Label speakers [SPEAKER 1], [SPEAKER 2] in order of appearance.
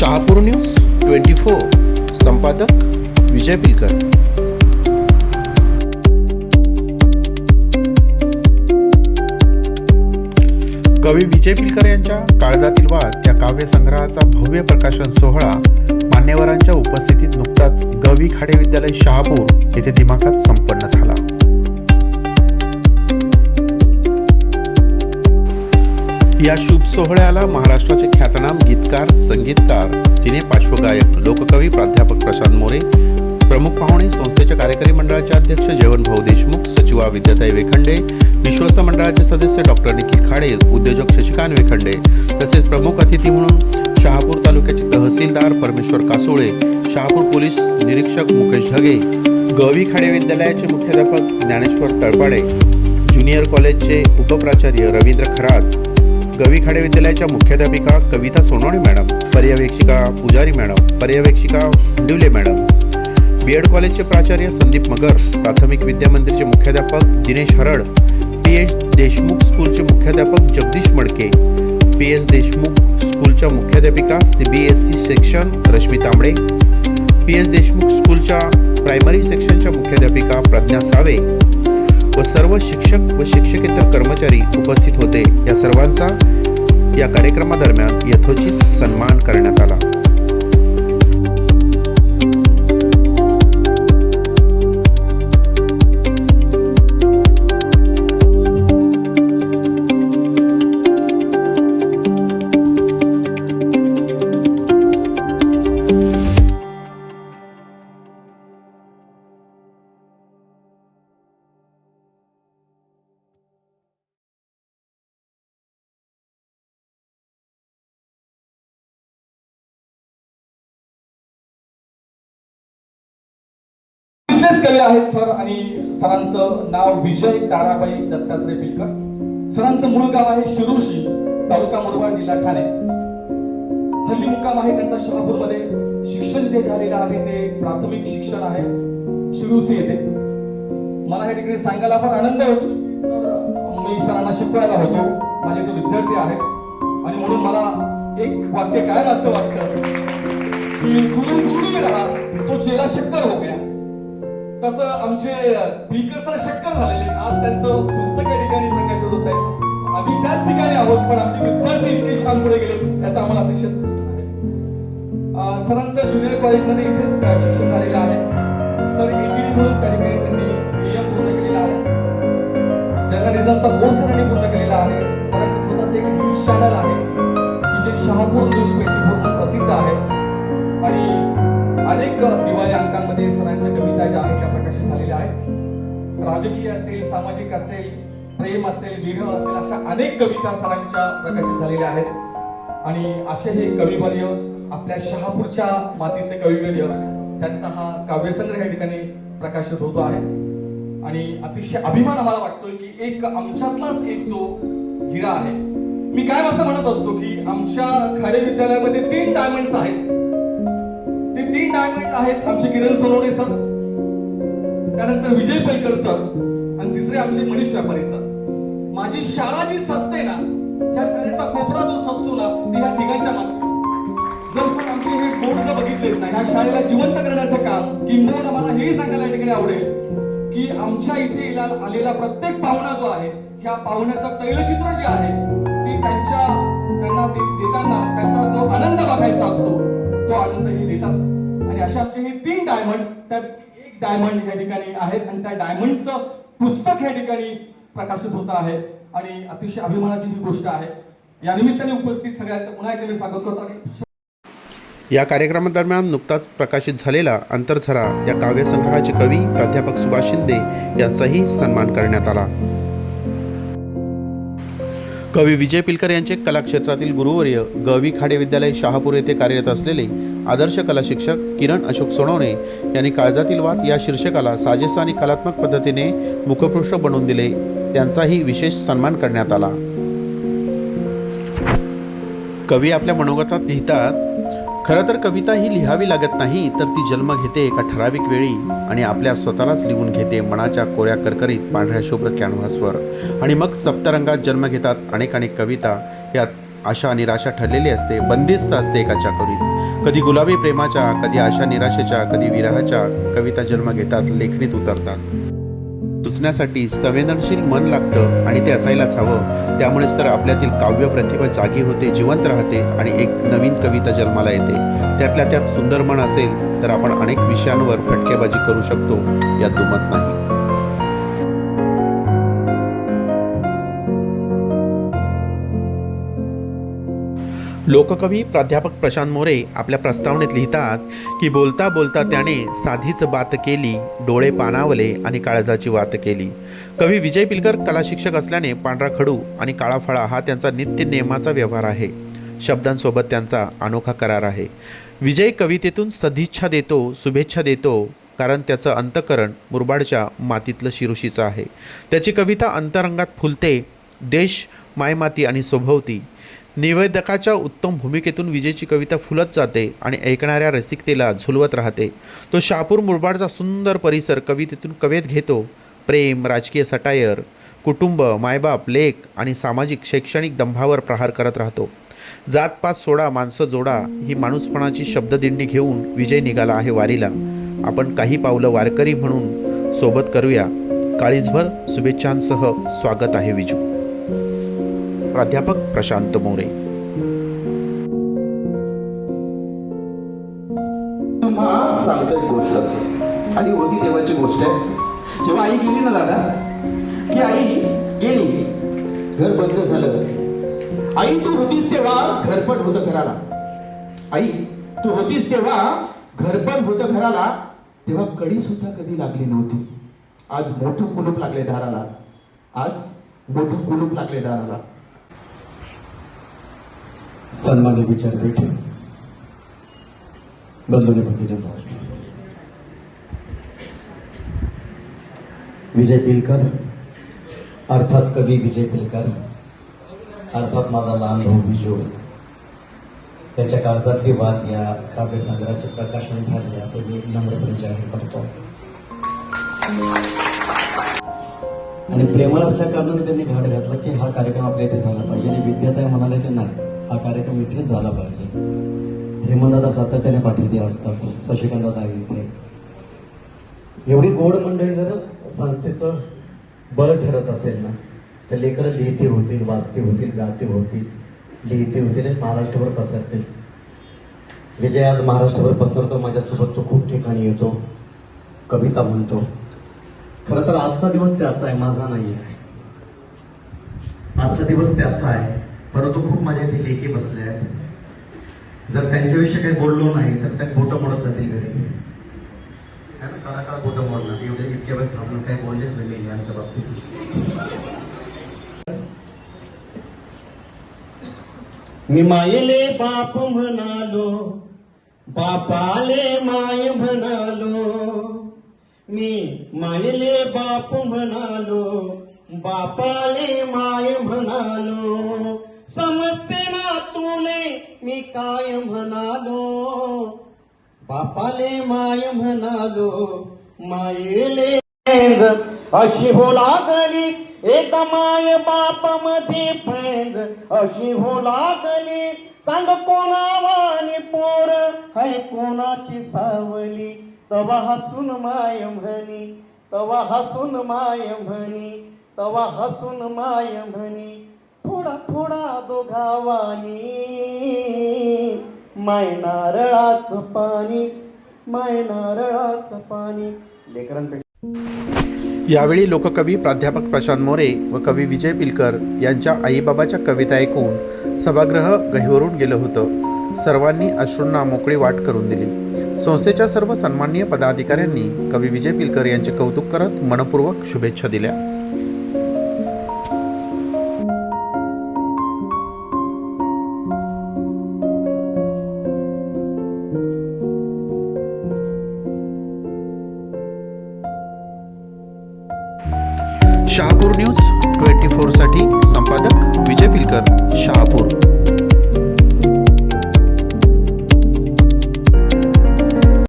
[SPEAKER 1] Shahapur news twenty four. संपादक विजय बिलकर. कवी विजय बिलकर यांच्या काळजातील वाद या काव्यसंग्रहाचा भव्य प्रकाशन सोहळा मान्यवरांच्या उपस्थितीत नुकताच गवी खाडे विद्यालय शहापूर येथे दिमाखात संपन्न झाला. या शुभ सोहळ्याला महाराष्ट्राचे ख्यातनाम गीतकार संगीतकार सिने पार्श्वगायक लोककवी प्राध्यापक प्रशांत मोरे प्रमुख पाहुणे संस्थेच्या कार्यकारी मंडळाचे अध्यक्ष जयवंतभाऊ देशमुख सचिवा विद्याताई वेखंडे विश्वस्त मंडळाचे सदस्य डॉक्टर निखिल खाडे उद्योजक शशिकांत वेखंडे तसेच प्रमुख अतिथी म्हणून शहापूर तालुक्याचे तहसीलदार परमेश्वर कासोळे शहापूर पोलीस निरीक्षक मुकेश ढगे गवी खाडे विद्यालयाचे मुख्याध्यापक ज्ञानेश्वर तळपाडे ज्युनियर कॉलेजचे उपप्राचार्य रवींद्र खरात गवी खाडे विद्यालयाच्या मुख्याध्यापिका कविता सोनवणे मॅडम पर्यवेक्षिका पुजारी मॅडम पर्यवेक्षिका डिवले मॅडम. बी एड कॉलेजचे प्राचार्य संदीप मगर प्राथमिक विद्या मंदिरचे मुख्याध्यापक दिनेश हरड पी एच देशमुख स्कूलचे मुख्याध्यापक जगदीश मडके पी एस देशमुख स्कूलच्या मुख्याध्यापिका C B S C section Rashmi Tambade P S Deshmukh स्कूलच्या प्रायमरी सेक्शनच्या मुख्याध्यापिका प्रज्ञा सावे व सर्व शिक्षक व शिक्षकेतर कर्मचारी उपस्थित होते. या सर्वांचा या कार्यक्रमादरम्यान यथोचित सन्मान करण्यात आला.
[SPEAKER 2] इथलेच कवी आहेत सर आणि सरांचं नाव विजय ताराबाई दत्तात्रय बिलकर सरांचं मूळ गाव आहे शिरूरशी तालुका मुरबाड जिल्हा ठाणे. हल्ली मुक्काम आहे त्यांचा शहापूरमध्ये. शिक्षण जे झालेलं आहे ते प्राथमिक शिक्षण आहे. शिरूरसी येथे. मला या ठिकाणी सांगायला फार आनंद होतो. मी सरांना शिकवायला होतो. माझे तो विद्यार्थी आहेत. आणि म्हणून मला एक वाक्य काय असं वाटतं की गुरु गुरु ही रहा तो चेला शिक्कर हो गया. तसं आमचे पिलकर सर शक्कर झालेले आज त्यांचं पुस्तक या ठिकाणी प्रकाशित होत आहे. आम्ही त्याच ठिकाणी आहोत पण आमचे विद्यार्थी इतके शांत पुढे गेले त्याचा आम्हाला अतिशय सरांचं ज्युनियर कॉलेजमध्ये इथेच शिक्षण झालेलं आहे. सर एकीडी म्हणून त्या ठिकाणी त्यांनी नियम पूर्ण केलेला आहे. जर्नलिझमचा कोर्स त्यांनी पूर्ण केलेला आहे. सरांचं स्वतःच एक न्यूज चॅनल आहे की जे शहापूर न्यूज ट्वेंटी फोर म्हणून प्रसिद्ध आहे. आणि अनेक दिवाळी अंकांमध्ये सरांच्या कविता ज्या आहेत त्या प्रकाशित झालेल्या आहेत. राजकीय असेल सामाजिक असेल प्रेम असेल विरह असेल अशा अनेक कविता सरांच्या प्रकाशित झालेल्या आहेत. आणि असे हे कविवर्य आपल्या शहापूरच्या मातीतले कविवर्य त्यांचा हा काव्यसंग्रह या ठिकाणी प्रकाशित होतो आहे. आणि अतिशय अभिमान आम्हाला वाटतोय की एक आमच्यातलाच एक जो हिरा आहे. मी काय असं म्हणत असतो की आमच्या खरे विद्यालयामध्ये तीन डायमंड्स आहेत. डायमंड आहेत आमचे किरण सोनवणे सर. त्यानंतर विजय पैकर सर आणि तिसरे आमचे मनीष व्यापारी सर. माझी शाळा जी सजते ना त्या शाळेचा कोपरा जो सजतो ना ते ह्या तिघांच्या मागे. जर सर आमचे हे बोर्ड बघितलेत ना ह्या शाळेला जिवंत करण्याचं काम किंबहुना मला हे सांगायला या ठिकाणी आवडेल की आमच्या इथे आलेला प्रत्येक पाहुणा जो आहे ह्या पाहुण्याचं तैलचित्र जे आहे ते त्यांच्या त्यांना देताना त्यांचा जो आनंद बघायचा असतो तो आनंद हे देतात. आणि अशा आमचे हे तीन डायमंड त्यात एक डायमंड या ठिकाणी आहेत आणि त्या डायमंडचं पुस्तक या ठिकाणी प्रकाशित होत आहे. आणि अतिशय अभिमानाची ही गोष्ट आहे. या निमित्ताने उपस्थित सगळ्यांचं पुन्हा एकदा मी स्वागत करतो आणि
[SPEAKER 1] या कार्यक्रमादरम्यान नुकताच प्रकाशित झालेला अंतरझरा या काव्यसंग्रहाचे कवी प्राध्यापक सुभाष शिंदे यांचाही सन्मान करण्यात आला. कवी विजय पिलकर यांचे कलाक्षेत्रातील गुरुवर्य गवी खाडे विद्यालय शहापूर येथे कार्यरत असलेले आदर्श कला शिक्षक किरण अशोक सोनवणे यांनी काळजातील वाद या शीर्षकाला साजेसा आणि कलात्मक पद्धतीने मुखपृष्ठ बनवून दिले. त्यांचाही विशेष सन्मान करण्यात आला. कवी आपल्या मनोगतात लिहितात खरं तर कविता ही लिहावी लागत नाही तर ती जन्म घेते एका ठराविक वेळी आणि आपल्या स्वतःलाच लिहून घेते मनाच्या कोऱ्या करकरीत पांढऱ्या शुभ्र कॅनव्हासवर. आणि मग सप्तरंगात जन्म घेतात अनेक अनेक कविता यात आशा निराशा ठरलेली असते बंदिस्त असते एका चाकोरीत कधी गुलाबी प्रेमाच्या कधी आशा निराशेच्या कधी विरहाच्या कविता जन्म घेतात लेखणीत उतरतात. सुचण्यासाठी संवेदनशील मन लागतं आणि ते असायलाच हवं. त्यामुळेच तर आपल्यातील काव्य प्रतिभा जागी होते जिवंत राहते आणि एक नवीन कविता जन्माला येते. त्यातल्या त्यात सुंदर मन असेल तर आपण अनेक विषयांवर फटकेबाजी करू शकतो यात दुमत नाही. लोककवी प्राध्यापक प्रशांत मोरे आपल्या प्रस्तावनेत लिहितात की बोलता बोलता त्याने साधीच बात केली डोळे पानावले आणि काळजाची वात केली. कवी विजय पिलकर कला शिक्षक असल्याने पांढरा खडू आणि काळा फळा हा त्यांचा नित्य नियमाचा व्यवहार आहे. शब्दांसोबत त्यांचा अनोखा करार आहे. विजय कवितेतून सदिच्छा देतो शुभेच्छा देतो कारण त्याचं अंतकरण मुरबाडच्या मातीतलं शिरुशीचं आहे. त्याची कविता अंतरंगात फुलते देश मायमाती आणि सोभवती. निवेदकाच्या उत्तम भूमिकेतून विजयची कविता फुलत जाते आणि ऐकणाऱ्या रसिकतेला झुलवत राहते. तो शापूर मुरबाडचा सुंदर परिसर कवितेतून कवेत घेतो. प्रेम राजकीय सटायर कुटुंब मायबाप लेख आणि सामाजिक शैक्षणिक दंभावर प्रहार करत राहतो. जातपात सोडा माणसं जोडा ही माणूसपणाची शब्ददिंडी घेऊन विजय निघाला आहे वारीला. आपण काही पावलं वारकरी म्हणून सोबत करूया. काळीजभर शुभेच्छांसह स्वागत आहे विजू. प्राध्यापक प्रशांत मोरे.
[SPEAKER 3] सांगतो एक गोष्ट. आणि होती देवाची गोष्ट आहे. जेव्हा आई गेली ना दादा की आई गेली. घर बंद झालं. आई तू होतीस तेव्हा घरपट होतं घराला. आई तू होतीस तेव्हा घरपट होतं घराला. तेव्हा कडी सुद्धा कधी लागली नव्हती. आज मोठं कुलूप लागले दाराला. आज मोठं कुलूप लागले दाराला.
[SPEAKER 4] सन्मान्य विचारपीठ बंधूने भगिनी विजय पिलकर अर्थात कवी विजय पिलकर अर्थात माझा लहान भाऊ विजो त्याच्या काळजातली वाद या काव्यसंग्रहाचे प्रकाशन झाले असे मी नम्रपणे जाहीर करतो. आणि प्रेमळ असल्या कारणाने त्यांनी घाट घातला की हा कार्यक्रम आपल्या इथे झाला पाहिजे आणि विद्यार्थ्या म्हणाले की नाही हा कार्यक्रम इथेच झाला पाहिजे. हेमंतदा सातत्याने पाठीते असतात शशिकांतदा इथे. एवढी गोड मंडळी जर संस्थेचं बळ ठरत असेल ना तर लेकरं लिहिते होतील वाचते होतील गाते होतील लिहिते होतील आणि महाराष्ट्रभर पसरतील. विजय आज महाराष्ट्रभर पसरतो माझ्यासोबत तो खूप ठिकाणी येतो कविता म्हणतो. खरं तर आजचा दिवस त्याचा आहे माझा नाही आहे आजचा दिवस त्याचा आहे. परंतु खूप माझ्या इथे लेके बसले आहेत. जर त्यांच्याविषयी काही बोललो नाही तर त्या बोटं मोडत जातील घरी. कारण काळा काळा बोटं मोडणार एवढे इतक्या वेळ थांबून काही बोललेच नाही मी यांच्या बाबतीत. मी मायले बाप म्हणालो बापाले माय म्हणालो. मी मायले बाप म्हणालो बापाले माय म्हणालो. समजते ना तुले मी काय म्हणालो? बापाले माय म्हणालो मायेले अशी हो लागली एक माय बापमध्ये पैंज अशी हो लागली सांग कोणावानी पोर हाय कोणाची सावली? तवा हसून माय म्हणी तवा हसून माय म्हणी तवा हसून माय म्हणी. थोडा थोडा दोघावानी. माय नारळाचं पाणी माय नारळाचं पाणी. लेकरांपेक्षा
[SPEAKER 1] यावेळी लोककवी प्राध्यापक प्रशांत मोरे व कवी विजय पिलकर यांच्या आईबाबाच्या कविता ऐकून सभागृह गहिवरून गेलं होतं. सर्वांनी अश्रूंना मोकळी वाट करून दिली. संस्थेच्या सर्व सन्माननीय पदाधिकाऱ्यांनी कवी विजय पिलकर यांचे कौतुक करत मनपूर्वक शुभेच्छा दिल्या. शहापूर न्यूज ट्वेंटी फोरसाठी संपादक विजय पिलकर शहापूर.